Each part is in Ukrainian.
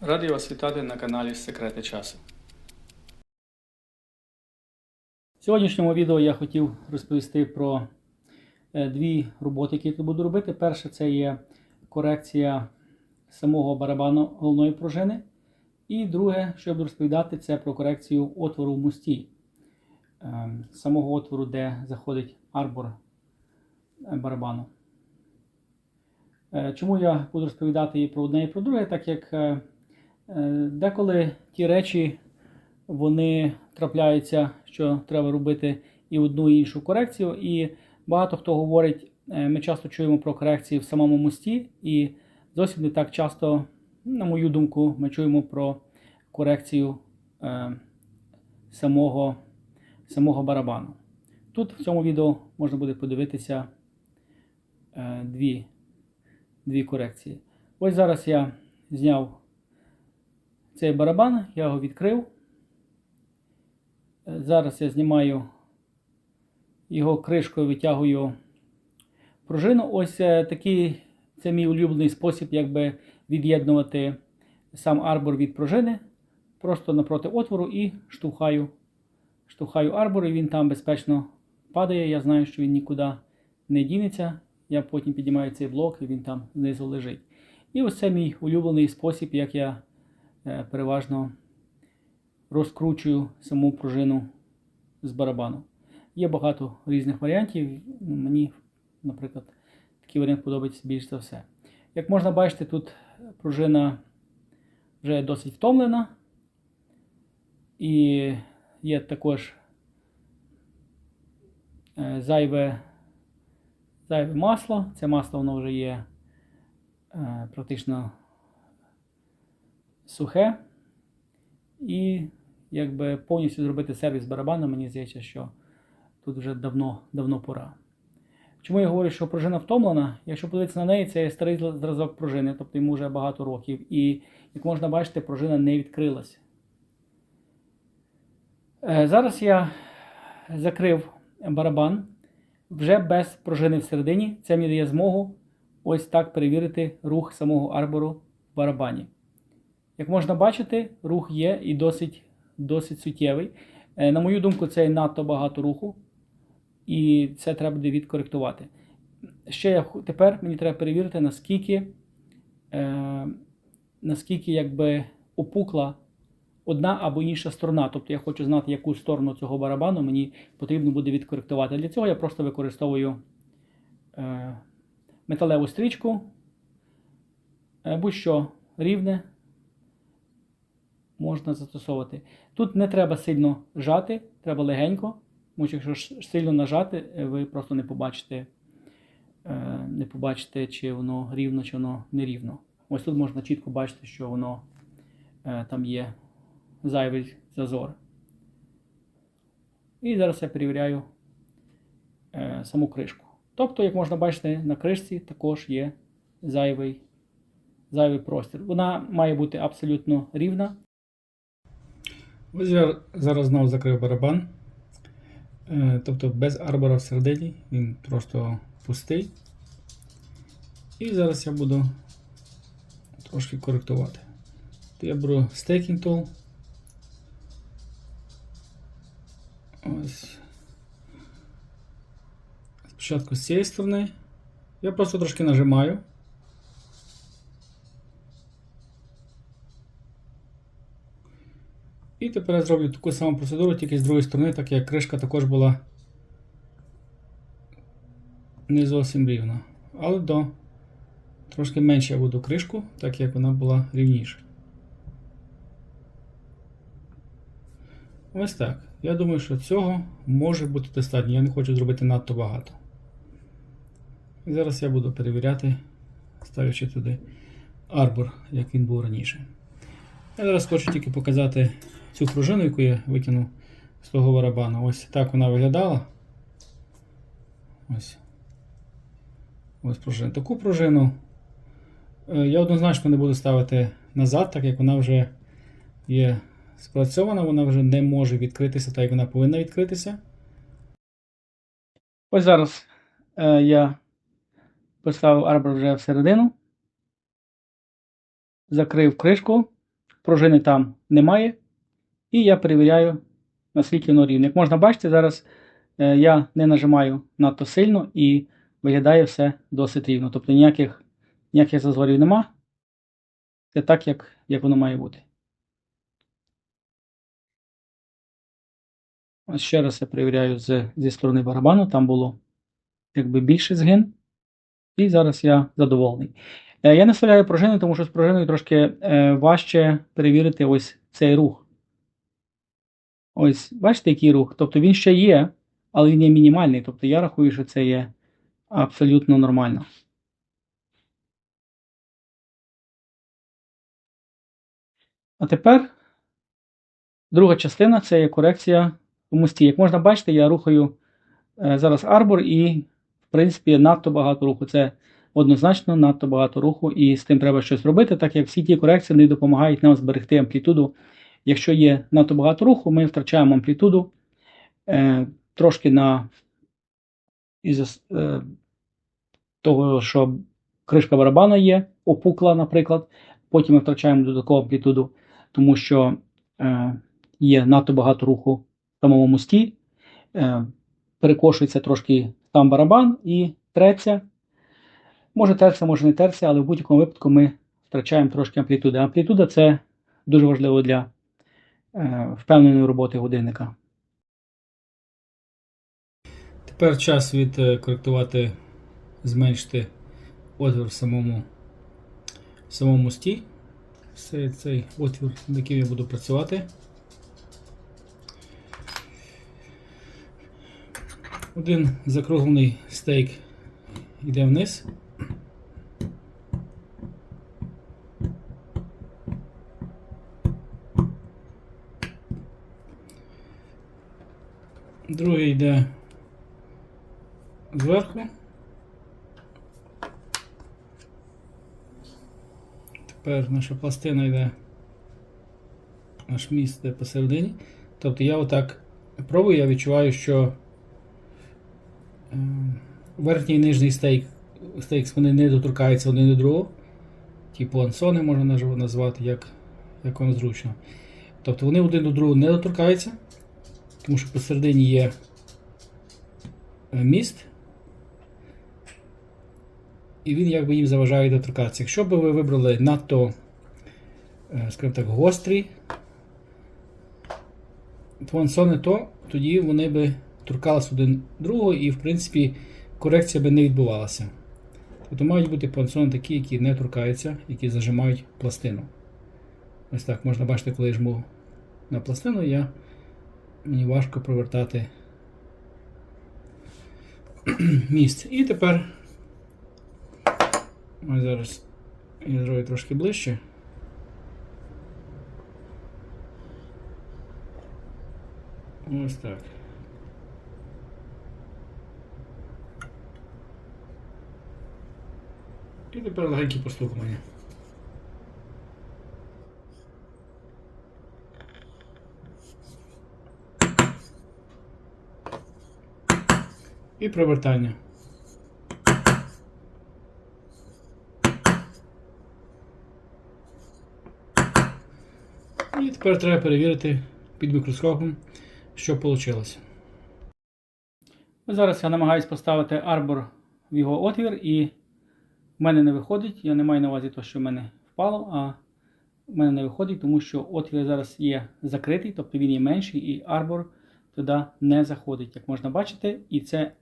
Радий вас вітати на каналі Секрети часу. В сьогоднішньому відео я хотів розповісти про е, дві роботи, які я буду робити. Перше це є корекція самого барабану головної пружини. І друге, що я буду розповідати, це про корекцію отвору в мості. Е, Самого отвору, де заходить арбор е, барабану. Чому я буду розповідати і про одне, і про друге, так як деколи ті речі вони трапляються, що треба робити і одну і іншу корекцію. І багато хто говорить, е, ми часто чуємо про корекції в самому мості, і зовсім не так часто, на мою думку, ми чуємо про корекцію е, самого, самого барабану. Тут в цьому відео можна буде подивитися е, дві, дві корекції. Ось зараз я зняв цей барабан, я його відкрив. Е, Зараз я знімаю його кришкою, витягую пружину. Ось е, такий це мій улюблений спосіб, якби від'єднувати сам арбор від пружини. Просто напроти отвору і штовхаю, штовхаю арбор, і він там безпечно падає. Я знаю, що він нікуди не дінеться. Я потім піднімаю цей блок і він там знизу лежить. І ось це мій улюблений спосіб, як я переважно розкручую саму пружину з барабану. Є багато різних варіантів. Мені, наприклад, такий варіант подобається більш за все. Як можна бачити, тут пружина вже досить втомлена. І є також е, зайве, зайве масло. Це масло воно вже є е, практично сухе. І якби повністю зробити сервіс барабану, мені здається, що тут вже давно, давно пора. Чому я говорю, що пружина втомлена? Якщо подивитися на неї, це є старий зразок пружини, тобто йому вже багато років. І, як можна бачити, пружина не відкрилася. Е, Зараз я закрив барабан вже без пружини всередині. Це мені дає змогу ось так перевірити рух самого арбору в барабані. Як можна бачити, рух є і досить, досить суттєвий. Е, На мою думку, це надто багато руху, і це треба буде відкоректувати. Ще я тепер мені треба перевірити, наскільки, е, наскільки якби опукла одна або інша сторона. Тобто я хочу знати, яку сторону цього барабану мені потрібно буде відкоректувати. Для цього я просто використовую е, металеву стрічку, е, будь-що рівне можна застосовувати. Тут не треба сильно жати, треба легенько, тому що якщо сильно нажати, е, ви просто не побачите, е, не побачите, чи воно рівно, чи воно нерівно. Ось тут можна чітко бачити, що воно е, там є зайвий зазор. І зараз я перевіряю саму кришку. Тобто, як можна бачити, на кришці також є зайвий, зайвий простір. Вона має бути абсолютно рівна. Ось я зараз знову закрив барабан. Е, Тобто без арбора всередині, він просто пустий. І зараз я буду трошки коректувати. Я беру стейкінг тул. Ось. Спочатку з цієї сторони. Я просто трошки нажимаю. І тепер я зроблю таку саму процедуру, тільки з другої сторони, так як кришка також була не зовсім рівна. Але до трошки менше я буду кришку, так як вона була рівніша. Ось так. Я думаю, що цього може бути достатньо. Я не хочу зробити надто багато. І зараз я буду перевіряти, ставлячи туди арбор, як він був раніше. Я зараз хочу тільки показати цю пружину, яку я витягнув з того барабану. Ось так вона виглядала. Ось. Ось пружина. Таку пружину е, я однозначно не буду ставити назад, так як вона вже є спрацьована, вона вже не може відкритися, так як вона повинна відкритися. Ось зараз е, я поставив арбор вже всередину, закрив кришку пружини там немає. І я перевіряю, наскільки воно рівне. Як можна бачити, зараз е, я не нажимаю надто сильно і виглядає все досить рівно. Тобто ніяких, ніяких зазорів нема. Це так, як, як воно має бути. Ось ще раз я перевіряю з, зі сторони барабану, там було якби більше згин. І зараз я задоволений. Е, Я не вставляю пружини, тому що з пружиною трошки е, важче перевірити ось цей рух. Ось, бачите, який рух? Тобто він ще є, але він є мінімальний. Тобто я рахую, що це є абсолютно нормально. А тепер друга частина це є корекція у мості. Як можна бачити, я рухаю е, зараз арбор і, в принципі, надто багато руху. Це однозначно надто багато руху, і з тим треба щось робити, так як всі ті корекції не допомагають нам зберегти амплітуду. Якщо є надто багато руху, ми втрачаємо амплітуду е, трошки на із е, того, що кришка барабана є, опукла, наприклад. Потім ми втрачаємо додаткову амплітуду, тому що е, є надто багато руху в самому мості, е, перекошується трошки там барабан і треться. Може терся, може не терся, але в будь-якому випадку ми втрачаємо трошки амплітуди. Амплітуда це дуже важливо для впевненої роботи годинника. Тепер час відкоректувати, зменшити отвір в самому, в самому мості. Це цей отвір, над яким я буду працювати. Один закруглений стейк йде вниз. Другий йде зверху. Тепер наша пластина йде, наш міст йде посередині. Тобто я отак пробую, я відчуваю, що е, верхній і нижній стейк, стейкс вони не доторкаються один до другого. Типу ансони можна назвати, як, як вам зручно. Тобто вони один до другого не доторкаються, тому що посередині є е, міст. І він якби їм заважає доторкатися. Якщо б ви вибрали надто, е, скажімо так, гострі плансони, то тоді вони би торкалися один другого і, в принципі, корекція би не відбувалася. Тобто мають бути плансони такі, які не торкаються, які зажимають пластину. Ось так можна бачити, коли я жму на пластину, я, мені важко провертати місце. І тепер Ось зараз я зроблю трошки ближче. Ось так. І тепер легенькі постукування. І привертання. І тепер треба перевірити під мікроскопом, що вийшло. Зараз я намагаюся поставити арбор в його отвір, і в мене не виходить. Я не маю на увазі те, що в мене впало, а в мене не виходить, тому що отвір зараз є закритий, тобто він є менший, і арбор туди не заходить, як можна бачити. І це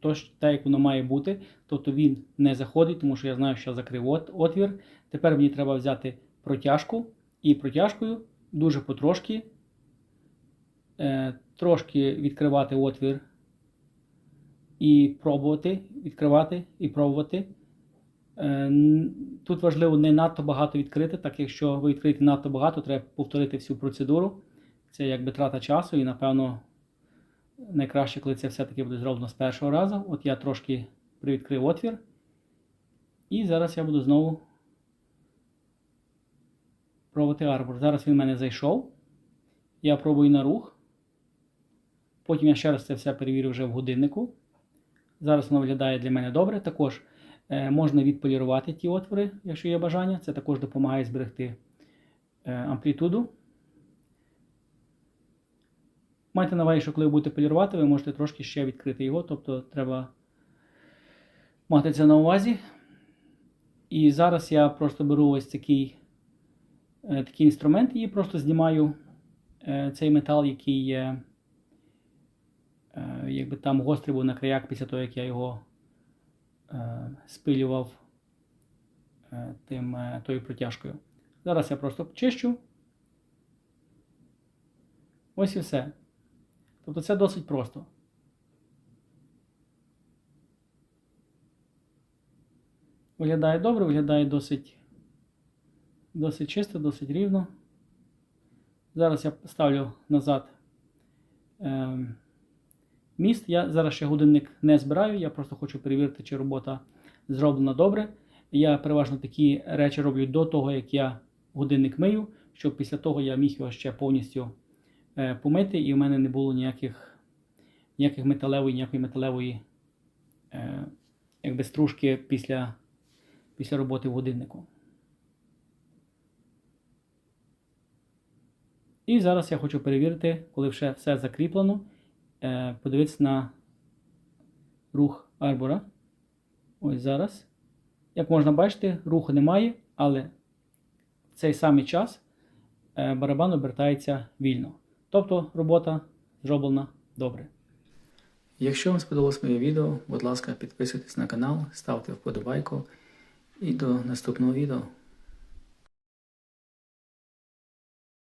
тож, так, як воно має бути. Тобто він не заходить, тому що я знаю, що закрив от- отвір. Тепер мені треба взяти протяжку і протяжкою дуже потрошки е, трошки відкривати отвір і пробувати, відкривати і пробувати. Е, Тут важливо не надто багато відкрити, так якщо ви відкриєте надто багато, треба повторити всю процедуру. Це якби трата часу, і напевно найкраще, коли це все-таки буде зроблено з першого разу. От я трошки привідкрив отвір. І зараз я буду знову пробувати арбор. Зараз він в мене зайшов. Я пробую на рух. Потім я ще раз це все перевірю вже в годиннику. Зараз воно виглядає для мене добре. Також е, можна відполірувати ті отвори, якщо є бажання. Це також допомагає зберегти е, амплітуду. Майте на увазі, що коли ви будете полірувати, ви можете трошки ще відкрити його, тобто треба мати це на увазі. І зараз я просто беру ось такий, е, такий інструмент і просто знімаю е, цей метал, який є, е, якби там гострий був на краях після того, як я його спилював тим, тою протяжкою. Зараз я просто чищу. Ось і все. Тобто це досить просто. Виглядає добре, виглядає досить, досить чисто, досить рівно. Зараз я ставлю назад е, міст. Я зараз ще годинник не збираю, я просто хочу перевірити, чи робота зроблена добре. Я переважно такі речі роблю до того, як я годинник мию, щоб після того я міг його ще повністю помити, і в мене не було ніяких, ніяких металевої, ніякої металевої е, якби стружки після, після роботи в годиннику. І зараз я хочу перевірити, коли вже все закріплено, е, подивитися на рух арбора. Ось зараз. Як можна бачити, руху немає, але в цей самий час е, барабан обертається вільно. Тобто робота зроблена добре. Якщо вам сподобалось моє відео, будь ласка, підписуйтесь на канал, ставте вподобайку і до наступного відео.